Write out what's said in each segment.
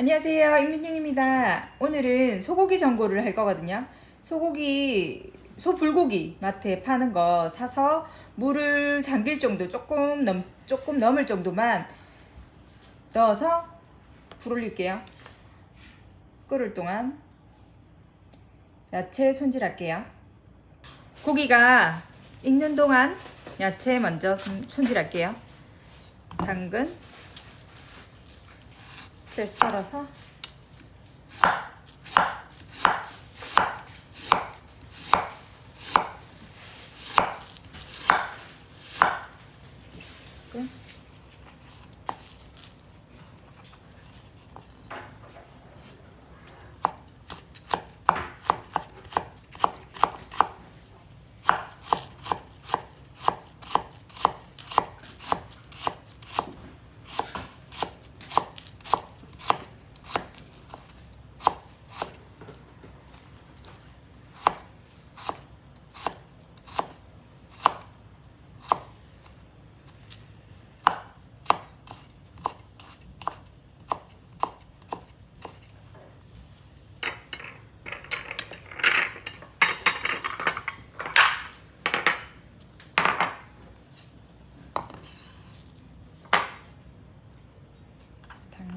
안녕하세요. 임민영입니다. 오늘은 소고기 전골을 할 거거든요. 소고기, 소불고기 마트에 파는 거 사서 물을 잠길 정도 조금 넘, 조금 넘을 정도만 넣어서 불 올릴게요. 끓을 동안 야채 손질할게요. 고기가 익는 동안 야채 먼저 손- 손질할게요. 당근, 채 썰어서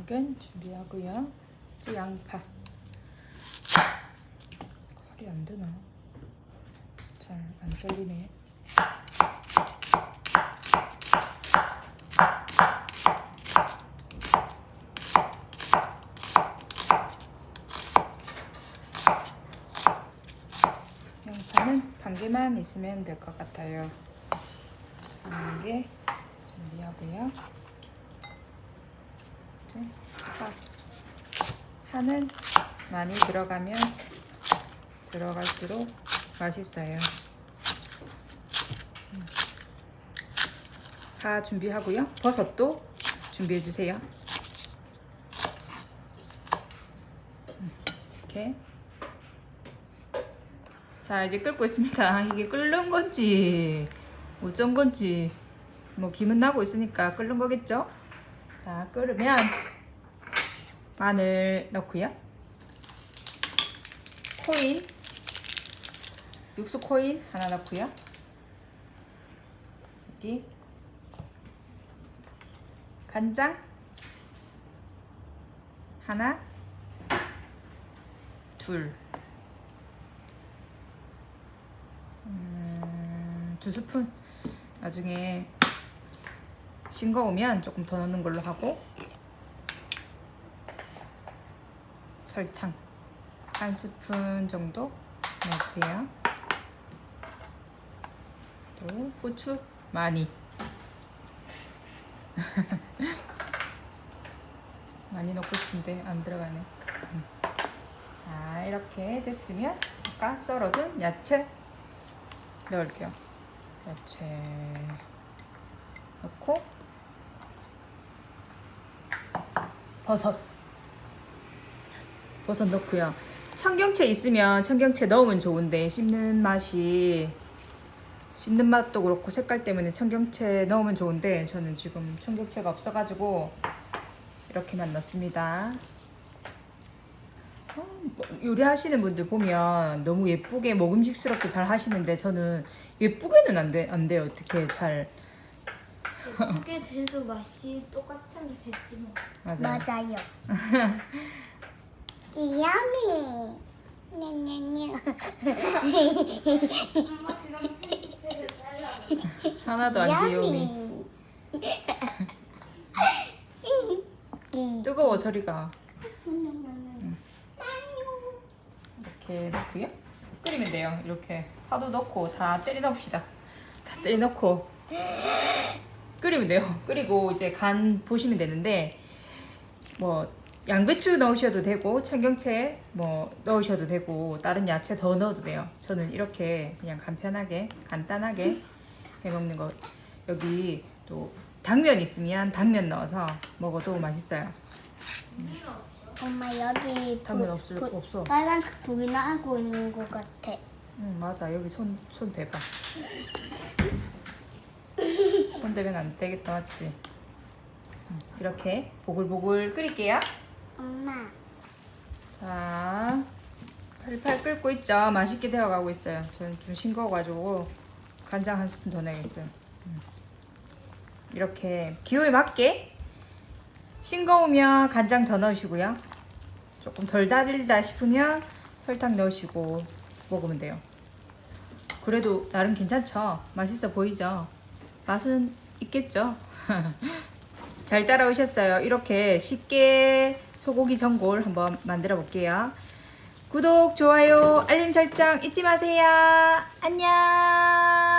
당근 준비하고요. 양파. 칼이 안 되나? 잘 안 썰리네. 양파는 반 개만 있으면 될 것 같아요. 반개 준비하고요. 이제 파. 파는 많이 들어가면 들어갈수록 맛있어요. 음. 파 준비하고요. 버섯도 준비해 주세요. 음, 이렇게. 자 이제 끓고 있습니다. 이게 끓는 건지 어쩐 건지 뭐 김은 나고 있으니까 끓는 거겠죠? 자 끓으면 마늘 넣고요. 코인 육수 코인 하나 넣고요. 여기 간장 하나 둘 음, 두 스푼 나중에 싱거우면 조금 더 넣는 걸로 하고 설탕 한 스푼 정도 넣어주세요. 또 후추 많이 많이 넣고 싶은데 안 들어가네. 음. 자 이렇게 됐으면 아까 썰어둔 야채 넣을게요. 야채 넣고 버섯 버섯 넣고요. 청경채 있으면 청경채 넣으면 좋은데 씹는 맛이 씹는 맛도 그렇고 색깔 때문에 청경채 넣으면 좋은데 저는 지금 청경채가 없어가지고 이렇게만 넣습니다. 어, 뭐 요리하시는 분들 보면 너무 예쁘게 먹음직스럽게 잘 하시는데 저는 예쁘게는 안, 돼, 안 돼요. 어떻게 잘 그게 돼도 맛이 똑같으면 됐지 뭐. 맞아요. 맞아요. 귀여미. 냐냐냐. 엄마 지금 피를 잘라. 하나도 안 귀여움이. 귀. 뜨거워 저리가. 이렇게 넣고요. 끓이면 돼요. 이렇게 파도 넣고 다 때려 넣읍시다. 다 때려 넣고 끓이면 돼요. 끓이고 이제 간 보시면 되는데 뭐 양배추 넣으셔도 되고 청경채 뭐 넣으셔도 되고 다른 야채 더 넣어도 돼요. 저는 이렇게 그냥 간편하게 간단하게 해 먹는 거. 여기 또 당면 있으면 당면 넣어서 먹어도 맛있어요. 엄마 여기 당면 불- 없을 불- 없어. 빨간색 불이 나고 있는 것 같아. 응 맞아 여기 손 손 대봐 손 대면 안 되겠다 맞지 응, 이렇게 보글보글 끓일게요 엄마. 자, 팔팔 끓고 있죠. 맛있게 되어가고 있어요. 저는 좀 싱거워가지고 간장 한 스푼 더 넣어야겠어요. 음. 이렇게 기호에 맞게 싱거우면 간장 더 넣으시고요. 조금 덜 달다 싶으면 설탕 넣으시고 먹으면 돼요. 그래도 나름 괜찮죠? 맛있어 보이죠? 맛은 있겠죠? 잘 따라오셨어요. 이렇게 쉽게 소고기 전골 한번 만들어 볼게요. 구독, 좋아요, 알림 설정 잊지 마세요. 안녕.